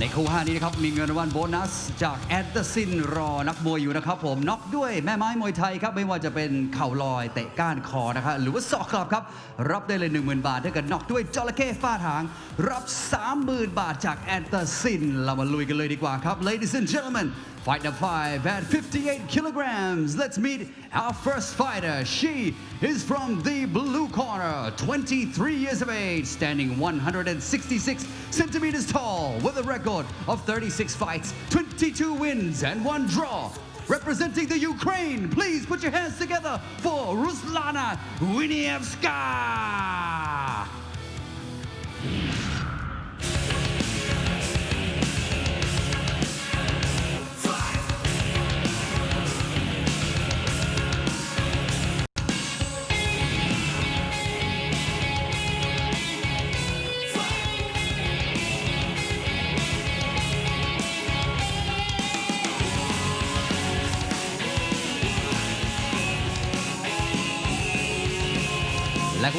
ในคู่5นี้นะครับมีเงินรางวัลโบนัส จากแอดเดอร์ซินรอนักมวยอยู่นะครับผมน็อกด้วยแม่ไม้มวยไทยครับไม่ว่าจะเป็นเข่าลอยเตะก้านคอนะครับหรือว่าศอกกลับครับรับได้เลย 10,000 บาทถ้าเกิดน็อกด้วยจระเข้ฟาดหาง รับ 30,000 บาทจากแอดเดอร์ซินเรามาลุยกันเลยดีกว่าครับ ladies and gentlemen Fight the five at 58 kilograms. Let's meet our first fighter. She is from the blue corner, 23 years of age, standing 166 centimeters tall, with a record of 36 fights, 22 wins, and one draw. Representing the Ukraine, please put your hands together for Ruslana Winievska.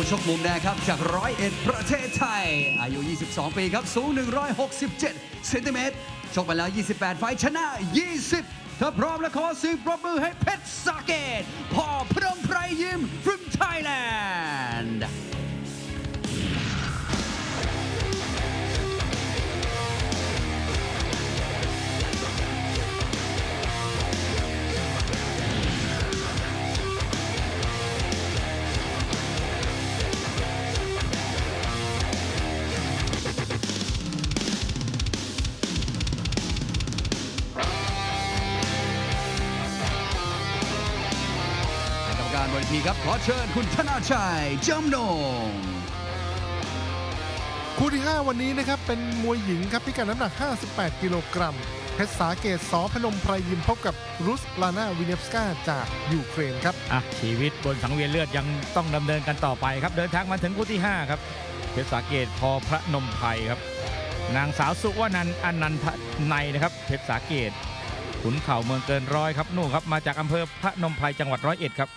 ชกมุมแดงครับจากร้อยเอ็ดประเทศไทย อายุ 22 ปีครับ สูง 167เซนติเมตรชกไปแล้ว 28 ไฟชนะ 20 ถ้าพร้อมแล้วขอสิ่งปรบมือให้เพชรสาเกตพ่อพนมไพรยิม from Thailand กรรมการบนเวทีครับขอเชิญคุณธนาชัยจำนงคู่ที่ 5 วันนี้นะครับ เป็นมวยหญิงครับพิกัดน้ำหนัก 58 กิโลกรัมเพชรสาเกตสอพนมไพรยิมพบกับรุสลานาวินเนฟสกาจากยูเครนครับ อะชีวิตบนสังเวียนเลือดยังต้องดำเนินกันต่อไปครับ เดินทางมาถึงคู่ที่ 5 ครับ เพชรสาเกตพอพระนมไพรครับ นางสาวสุวรรณันท์อนันทในยนะครับ เพชรสาเกตขุนเข่าเมืองเกินร้อยครับนู่นครับมาจากอำเภอพระนมไพรจังหวัดร้อยเอ็ดครับ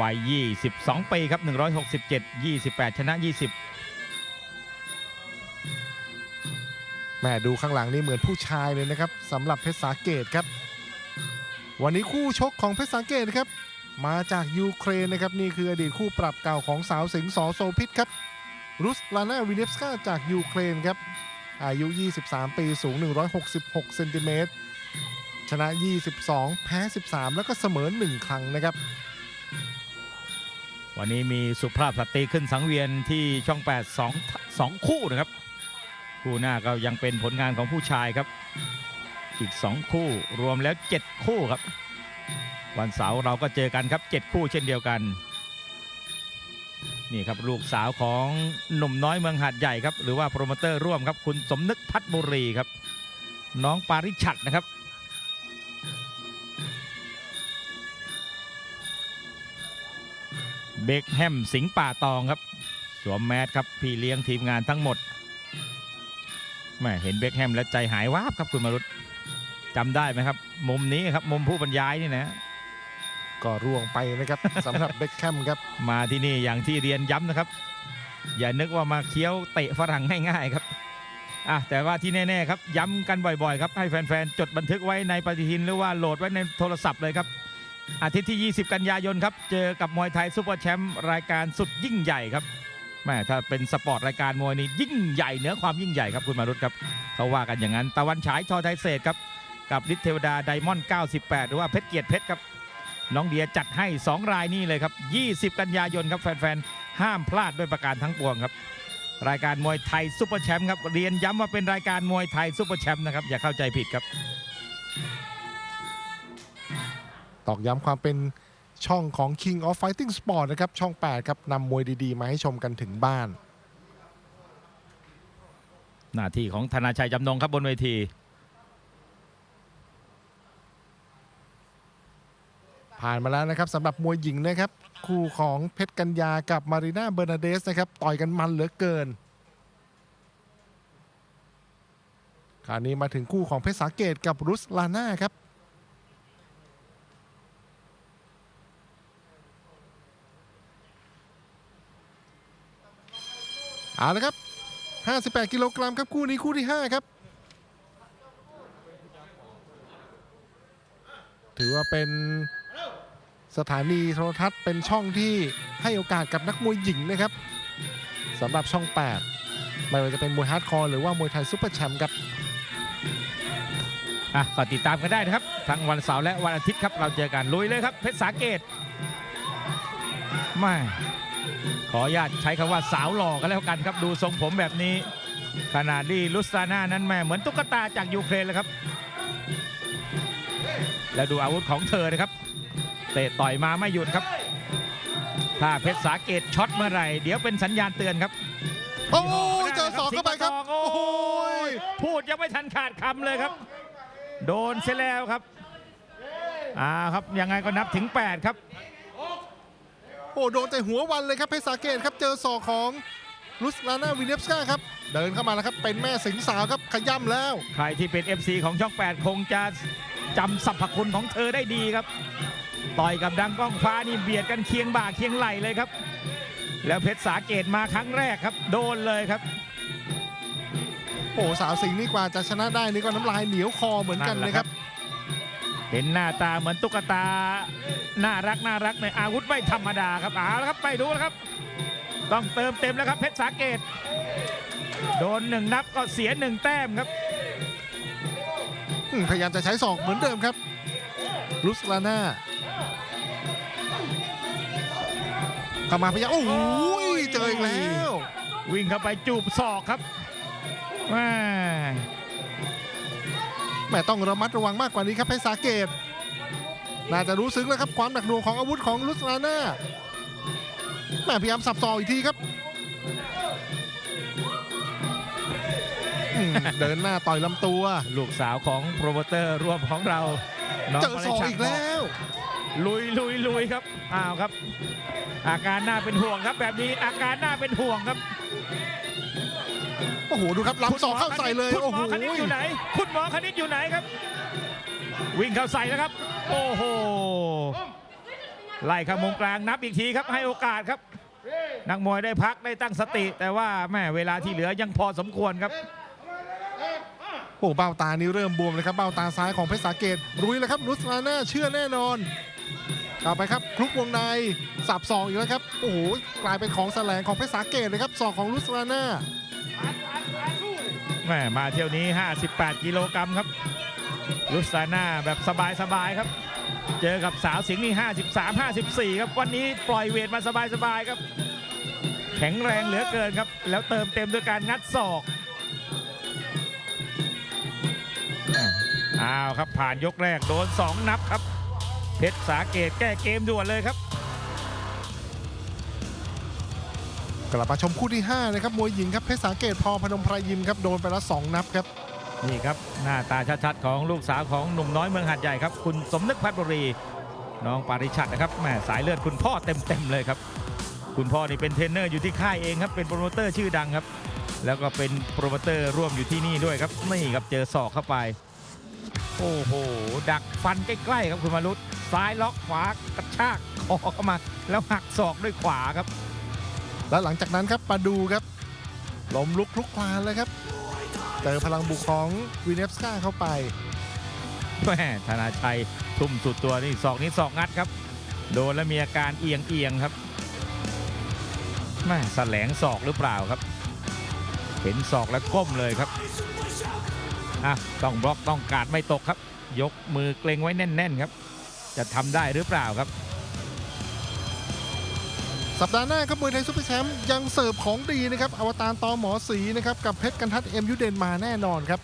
วัย 22 ปีครับ 167 28 ชนะ 20 แม่ดูข้างหลังนี่เหมือนผู้ชายเลยนะครับสำหรับเพชรสาเกตครับ วันนี้คู่ชกของเพชรสาเกตครับ มาจากยูเครนนะครับนี่คืออดีตคู่ปรับเก่าของสาวสิงห์สอโซพิษครับ รุสลานาวินเนฟสกาจากยูเครนครับ อายุ 23 ปีสูง 166 เซนติเมตรชนะ 22 แพ้ 13 แล้วก็เสมอ 1 ครั้งนะครับ วันนี้มีสุภาพสตรีขึ้นสังเวียนที่ช่อง 8 2 2คู่นะครับ คู่หน้าก็ยังเป็นผลงานของผู้ชายครับ อีก 2 คู่รวมแล้ว 7 คู่ครับ วันเสาร์เราก็เจอกันครับ 7 คู่เช่นเดียวกัน นี่ครับลูกสาวของหนุ่มน้อยเมืองหาดใหญ่ครับ หรือว่าโปรโมเตอร์ร่วมครับ คุณสมนึกพัฒบุรีครับ น้องปาริชัดนะครับ เบคแฮมสิงห์ป่าตองครับ สวมแมสครับ พี่เลี้ยงทีมงานทั้งหมดแม่เห็นเบคแฮมแล้วใจหายวาบครับคุณมารุตจำได้ไหมครับ มุมนี้ครับมุมผู้บรรยายนี่นะก็ร่วงไปนะครับ สำหรับเบคแคมครับ มาที่นี่อย่างที่เรียนย้ำนะครับ อย่านึกว่ามาเคี้ยวเตะฝรั่งง่ายๆครับอะแต่ว่าที่แน่ๆครับ ย้ำกันบ่อยๆครับให้แฟนๆจดบันทึกไว้ในปฏิทินหรือว่าโหลดไว้ในโทรศัพท์เลยครับ อาทิตย์ที่ 20 กันยายนครับ เจอกับมวยไทยซุปเปอร์แชมป์รายการสุดยิ่งใหญ่ครับแม่ถ้าเป็นสปอร์ตรายการมวยนี่ยิ่งใหญ่เหนือความยิ่งใหญ่ครับคุณมารุตครับเขาว่ากันอย่างนั้น ตะวันฉายชอไทยเศษครับ กับฤทธิ์เทวดาไดมอนด์98 หรือว่าเพชรเกียรติเพชรครับ น้องเดียจัดให้ 2 รายนี่เลยครับ 20 กันยายนครับแฟนๆ ห้ามพลาดด้วยประการทั้งปวงครับ รายการมวยไทยซุปเปอร์แชมป์ครับ เรียนย้ำว่าเป็นรายการมวยไทยซุปเปอร์แชมป์นะครับอย่าเข้าใจผิดครับ ตอกย้ำความเป็นช่องของ King of Fighting Sport นะครับ ช่อง 8 ครับนำมวยดีๆ มาให้ชมกันถึงบ้าน หน้าที่ของธนาชัยจำนงครับบนเวที ผ่านมาแล้วนะครับสำหรับมวยหญิงนะครับ คู่ของเพชรกัญญากับมารีนาเบอร์นาเดสนะครับ ต่อยกันมันเหลือเกินคราวนี้มาถึงคู่ของเพชรสาเกตกับรุสลาน่าครับ เอาละครับ 58 กิโลกรัมครับคู่นี้คู่ที่ 5 ครับ ถือว่าเป็นสถานีโทรทัศน์เป็นช่องที่ให้โอกาสกับนักมวยหญิงนะครับสำหรับช่อง 8 ไม่ว่าจะเป็นมวยฮาร์ดคอร์หรือว่ามวยไทยซุปเปอร์แชมป์ครับอะก็ติดตามกันได้นะครับ ทั้งวันเสาร์และวันอาทิตย์ครับ เราเจอกันลุยเลยครับ เพชรสาเกตไม่ ขออนุญาตใช้คำว่าสาวหล่อกันแล้วกันครับ ดูทรงผมแบบนี้ ขนาดที่ลุสตาน่านั้นแม่เหมือนตุ๊กตาจากยูเครนเลยครับ แล้วดูอาวุธของเธอนะครับ เตะต่อยมาไม่หยุดครับ ถ้าเพชรสาเกตช็อตเมื่อไหร่ เดี๋ยวเป็นสัญญาณเตือนครับโอ้ยเจอศอกเข้าไปครับ โอ้โอ้โหโหพูดยังไม่ทันขาดคำเลยครับ โดนเสียแล้วครับอ่าครับยังไงก็นับถึง 8 ครับ โอ้โดนแต่หัววันเลยครับเพชรสาเกตครับเจอศอกของลุสลานาวินเนฟสกาครับเดินเข้ามาแล้วครับเป็นแม่สิงสาวครับขย่ำแล้ว ใครที่เป็น FC ของช่อง 8 คงจะจำสรรพคุณของเธอได้ดีครับ ต่อยกับดังก้องฟ้านี่เบียดกันเคียงบ่าเคียงไหลเลยครับ แล้วเพชรสาเกตมาครั้งแรกครับ โดนเลยครับโอ้สาวสิงห์นี่กว่าจะชนะได้นี่ก็น้ำลายเหนียวคอเหมือนกันนั่นแหละนะคครัรับบ เห็นหน้าตาเหมือนตุ๊กตา น่ารักน่ารักในอาวุธไม่ธรรมดาครับเอาละครับไปดูแล้วครับ ต้องเติมเต็มแล้วครับเพชรสาเกต โดนหนึ่งนับก็เสียหนึ่งแต้มครับอืมพยายามจะใช้ศอกเหมือนเดิมครับลุสลาน่าเข้ามาพยายามโอ้โหเจออีกแล้ว วิ่งเข้าไปจูบศอกครับแม่ แหม่ต้องระมัดระวังมากกว่านี้ครับเพชรสาเกต น่าจะรู้ซึ้งแล้วครับความหนักหน่วงของอาวุธของลุสลาน่าแหม่พยายามสับศอกอีกทีครับอืมเดินหน้าต่อยลำตัว ลูกสาวของโปรโมเตอร์ร่วมของเราน้งเจอศอกอีกแล้ว ลุยลุยลุยครับอ้าวครับ อาการน่าเป็นห่วงครับแบบนี้อาการน่าเป็นห่วงครับ โอ้โหดูครับล้ำศอกเข้าใส่เลยคุณโอ้หมโหอคณิตอยู่ไหน คุณหมอคณิตอยู่ไหนครับ วิ่งเข้าใส่แล้วครับ โอ้โห ไล่เข้ามงกลางนับอีกทีครับให้โอกาสครับ นักมวยได้พักได้ตั้งสติ แต่ว่าแม่เวลาที่เหลือยังพอสมควรครับ โอ้เบ้าตานี่เริ่มบวมเลยครับเบ้าตาซ้ายของเพชรสาเกตรุยแล้วครับลุสลาน่าเชื่อแน่นอนกลับไปครับคลุกวงในสับศอกอีกแล้วครับโอ้โหกลายเป็นของแสลงของเพชรสาเกตเลยครับศอกของลุสลาน่าแม่มาเที่ยวนี้ 58 กิโลกรัมครับลุสซาน่าแบบสบายๆครับ เจอกับสาวสิงห์นี่ 53 54 ครับ วันนี้ปล่อยเวทมาสบายๆครับ แข็งแรงเหลือเกินครับ แล้วเติมเต็มด้วยการงัดศอกอ้าวครับผ่านยกแรกโดน 2 นับครับ เพชรสาเกตแก้เกมด่วนเลยครับ กลับมาชมคู่ที่ 5 นะครับ มวยหญิงครับเพชรสาเกตพอพนมไพรยิมครับ โดนไปแล้ว2นับครับ นี่ครับ หน้าตาชัดๆ ของลูกสาวของหนุ่มน้อยเมืองหัดใหญ่ครับ คุณสมนึกพัฒบุรี น้องปาริชัดนะครับแหม่สายเลือดคุณพ่อเต็มๆเลยครับ คุณพ่อนี่เป็นเทรนเนอร์อยู่ที่ค่ายเองครับเป็นโปรโมเตอร์ชื่อดังครับ แล้วก็เป็นโปรโมเตอร์ร่วมอยู่ที่นี่ด้วยครับนี่ครับเจอศอกเข้าไป โอ้โหดักฟันใกล้ๆครับคุณมารุตซ้ายล็อกขวากระชากคอเข้ามา แล้วหักศอกด้วยขวาครับ แล้วหลังจากนั้นครับมาดูครับล้มลุกคลุกคลานเลยครับเจอพลังบุกของวิเนฟสกาเข้าไปแม่ธนาชัยทุ่มสุดตัวนี่ศอกนี้ศอกงัดครับ โดนแล้วมีอาการเอียงเอียงครับแม่แสลงศอกหรือเปล่าครับ เห็นศอกแล้วก้มเลยครับอะต้องบล็อกต้องการไม่ตกครับ ยกมือเกรงไว้แน่น ๆ ครับ จะทำได้หรือเปล่าครับ สัปดาห์หน้าครับมวยไทยซุปเปอร์แชมป์ยังเสิร์ฟของดีนะครับ อวตารตอหมอสีนะครับ กับเพชรกันทัดเอ็มยูเดนมาแน่นอนครับ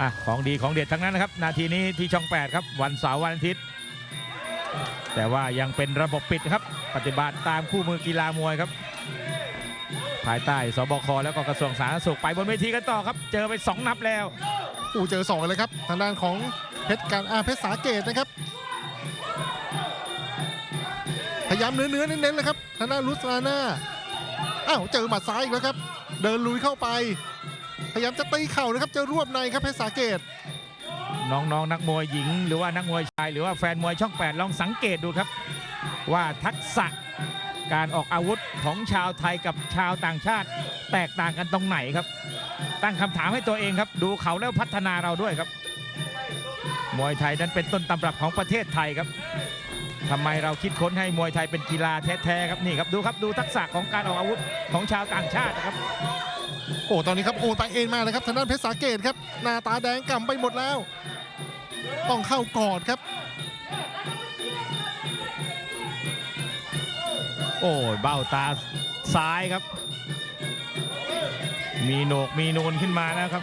อะของดีของเด็ดทั้งนั้นนะครับ นาทีนี้ที่ช่อง 8 ครับ วันเสาร์วันอาทิตย์ แต่ว่ายังเป็นระบบปิดครับ ปฏิบัติตามคู่มือกีฬามวยครับ ภายใต้สบคแล้วก็กระทรวงสาธารณสุขไปบนเวทีกันต่อครับ เจอไป 2 นับแล้วอู้เจอสองเลยครับ ทางด้านของเพชรการอาเพชรสาเกตนะครับ ยายามเนื้อเนื้อเน้นๆเลยครับทางด้านลุสลาน่าอ้าวเจอหมัดซ้ายอีกแล้วครับ เดินลุยเข้าไป พยายามจะตีเข่านะครับจะรวบในครับเพชรสาเกต น้องๆนนักมวยหญิง หรือว่านักมวยชาย หรือว่าแฟนมวยช่อง 8 ลองสังเกตดูครับ ว่าทักษะการออกอาวุธของชาวไทยกับชาวต่างชาติ แตกต่างกันตรงไหนครับ ตั้งคำถามให้ตัวเองครับ ดูเขาแล้วพัฒนาเราด้วยครับ มวยไทยนั้นเป็นต้นตำรับของประเทศไทยครับ ทำไมเราคิดค้นให้มวยไทยเป็นกีฬาแท้ๆครับนี่ครับดูครับดูทักษะของการออกอาวุธของชาวต่างชาตินะครับโอ้ตอนนี้ครับโอนไปเอ็นมาเลยครับทางด้านเพชรสาเกตครับหน้าตาแดงก่ำไปหมดแล้ว ต้องเข้ากอดครับ โอ้ยเบ้าตาซ้ายครับ มีโหนกมีโนนขึ้นมานะครับ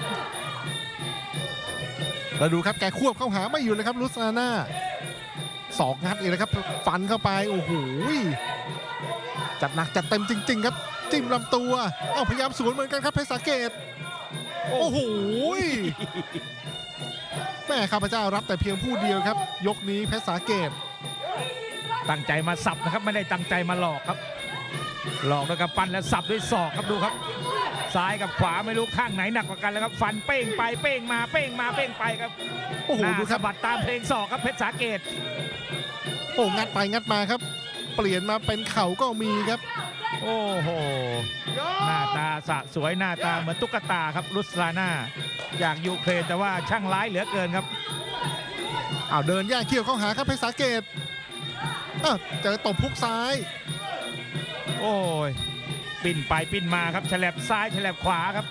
แล้วดูครับแกควบเข้าหาไม่อยู่เลยครับลุสอาน่า สองงัดอีกแล้วครับ ฟันเข้าไป โอ้โหจัดหนักจัดเต็มจริง ๆ ครับ จิ้มลำตัวเอ้าพยายามสวนเหมือนกันครับเพชรสาเกต โอ้โหแม่ข้าพเจ้ารับแต่เพียงผู้เดียวครับ ยกนี้เพชรสาเกต ตั้งใจมาสับนะครับไม่ได้ตั้งใจมาหลอกครับ หลอกด้วยกำปั้นและสับด้วยศอกครับดูครับ ซ้ายกับขวาไม่รู้ข้างไหนหนักกว่ากันแล้วครับ ฟันเป้งไปเป้งมาเป้งมาเป้งไปครับโอ้โหหน้าดูคสะรับบัดตามเพลงศอกครับเพชรสาเกต โอ้งัดไปงัดมาครับ เปลี่ยนมาเป็นเข่าก็มีครับ โอ้โห หน้าตาสะสวยหน้าตาเหมือนตุ๊กตาครับรุสลาน่าจากยูเครนแต่ว่าช่างร้ายเหลือเกินครับอ้าวเดินแย่งเขี้ยวเข้าหาครับเพชรสาเกตอ้าวเจอตบพุกซ้าย โอ้ย ปิ้นไปปิ้นมาครับฉลับซ้ายฉลับขวาครับ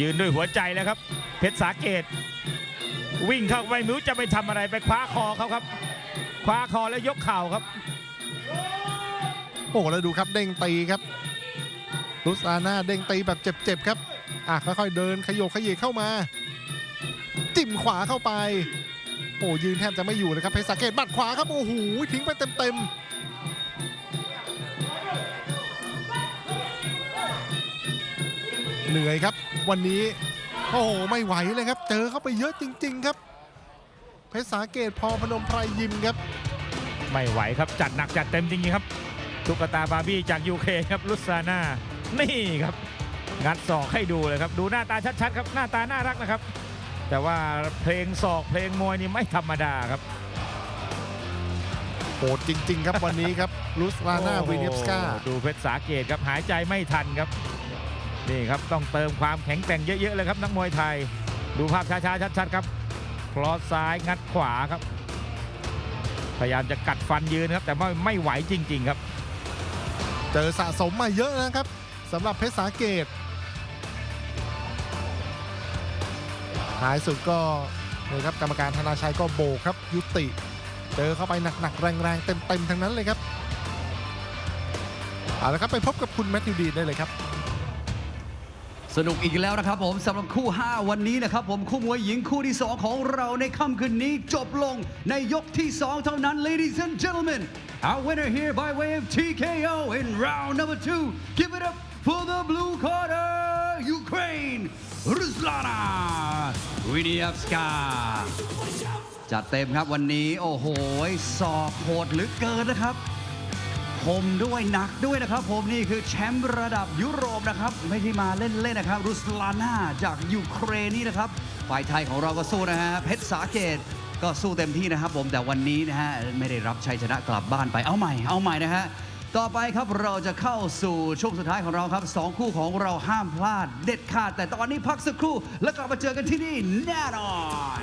ยืนด้วยหัวใจแล้วครับ เพชรสาเกต วิ่งเข้าไปม่รู้จะไปทำอะไรไปคว้าคอเขาครับ คว้าคอแล้วยกเข่าครับ โอ้แล้วดูครับเด้งตีครับลุสอาน่าเด้งตีแบบเจ็บๆครับอะค่อยๆเดินขยโยขยเยกเข้ามา จิ้มขวาเข้าไป โอ้ยืนแทบจะไม่อยู่เลยครับเพชรสาเกตบัดขวาครับโอ้โหทิ้งไปเต็มๆเหนื่อยครับ วันนี้ โอ้โหไม่ไหวเลยครับ เจอเข้าไปเยอะจริง ๆ ครับเพชรสาเกตพอพนมไพรยิมครับ ไม่ไหวครับจัดหนักจัดเต็มจริงๆครับตุ๊กตาบาร์บี้จากยูเคครับลุสาน่านี่ครับ งัดศอกให้ดูเลยครับ ดูหน้าตาชัดๆครับหน้าตาน่ารักนะครับ แต่ว่าเพลงศอกเพลงมวยนี่ไม่ธรรมดาครับโหดจริง ๆ ครับวันนี้ครับลุสลาน่าโอ้โหวินเนฟสกาดูเพชรสาเกตครับหายใจไม่ทันครับ นี่ครับต้องเติมความแข็งแกร่งเยอะๆเลยครับนักมวยไทย ดูภาพช้าๆชัดๆครับคลอสซ้ายงัดขวาครับ พยายามจะกัดฟันยืนครับ แต่ว่ไม่ไหวจริง ๆครับ เจอสะสมมาเยอะนะครับสำหรับเพชรสาเกตท้ายสุดก็เลยครับกรรมการธนาชัยก็โบกครับ ยุติ เจอเข้าไปหนักๆ แรงๆ เต็มๆทั้งนั้นเลยครับเอาละครับไปพบกับคุณแมทธิวดีได้เลยครับ สนุกอีกแล้วนะครับผมสำหรับคู่ 5 วันนี้นะครับผมคู่มวยหญิงคู่ที่ 2 ของเราในค่ำคืนนี้จบลงในยกที่ 2 เท่านั้น ladies and gentlemen our winner here by way of TKO in round number two give it up for the blue corner Ukraine Ruslana Winievska จัดเต็มครับวันนี้ โอ้โหสอบโหดหรือเกินนะครับ คมด้วยหนักด้วยนะครับ ผมนี่คือแชมป์ระดับยุโรปนะครับ ไม่ใช่มาเล่นๆนะครับ รุสลาน่าจากยูเครนนี่นะครับ ฝ่ายไทยของเราก็สู้นะฮะเพชรสาเกตก็สู้เต็มที่นะครับ ผมแต่วันนี้นะฮะไม่ได้รับชัยชนะกลับบ้านไปเอาใหม่เอาใหม่นะฮะต่อไปครับเราจะเข้าสู่ช่วงสุดท้ายของเราครับสองคู่ของเราห้ามพลาดเด็ดขาด แต่ตอนนี้พักสักครู่ แล้วกลับมาเจอกันที่นี่แน่นอน